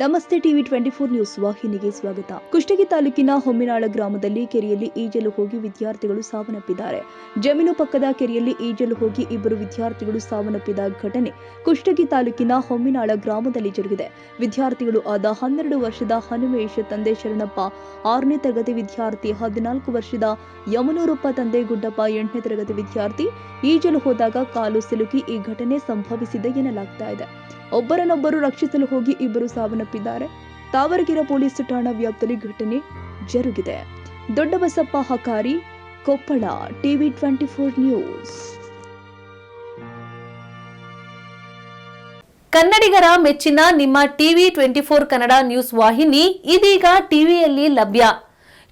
ನಮಸ್ತೆ TV twenty four news ವಾಹಿನಿಗೆ ಸ್ವಾಗತ. ಕುಷ್ಟಗಿ ತಾಲೂಕಿನ ಹೊಮ್ಮಿನಾಳ ಗ್ರಾಮದಲ್ಲಿ ಕೆರೆಯಲ್ಲಿ ಈಜಲು ಹೋಗಿ ವಿದ್ಯಾರ್ಥಿಗಳು ಸಾವನ್ನಪ್ಪಿದ್ದಾರೆ. ಜಮೀನು ಪಕ್ಕದ ಕೆರೆಯಲ್ಲಿ ಈಜಲು ಹೋಗಿ ಇಬ್ಬರು ವಿದ್ಯಾರ್ಥಿಗಳು ಸಾವನ್ನಪ್ಪಿದ ಘಟನೆ ಕುಷ್ಟಗಿ ತಾಲೂಕಿನ ಹೊಮ್ಮಿನಾಳ ಗ್ರಾಮದಲ್ಲಿ ಜರುಗಿದೆ. ವಿದ್ಯಾರ್ಥಿಗಳು ಆದ ಹನ್ನೆರಡು ವರ್ಷದ ಹನುಮೇಶ್ ತಂದೆ ಶರಣಪ್ಪ, ಆರನೇ ತರಗತಿ ವಿದ್ಯಾರ್ಥಿ, ಹದಿನಾಲ್ಕು ವರ್ಷದ ಯಮನೂರಪ್ಪ ತಂದೆ ಗುಡ್ಡಪ್ಪ, ಎಂಟನೇ ತರಗತಿ ವಿದ್ಯಾರ್ಥಿ ಈಜಲು ಹೋದಾಗ ಕಾಲು ಸಿಲುಕಿ ಈ ಘಟನೆ ಸಂಭವಿಸಿದೆ ಎನ್ನಲಾಗ್ತಾ ಇದೆ. ಒಬ್ಬರನ್ನೊಬ್ಬರು ರಕ್ಷಿಸಲು ಹೋಗಿ ಇಬ್ಬರು ಸಾವನ್ನಪ್ಪಿದ್ದಾರೆ ತಾವರಗಿರ ಪೊಲೀಸ್ ಠಾಣಾ ವ್ಯಾಪ್ತಿಯಲ್ಲಿ ಘಟನೆ ಜರುಗಿದೆ. Doddabasappa Hakari, Koppal, TV twenty four news. ಕನ್ನಡಿಗರ ಮೆಚ್ಚಿನ ನಿಮ್ಮ TV twenty four Kannada news ವಾಹಿನಿ ಇದೀಗ ಟಿವಿಯಲ್ಲಿ ಲಭ್ಯ.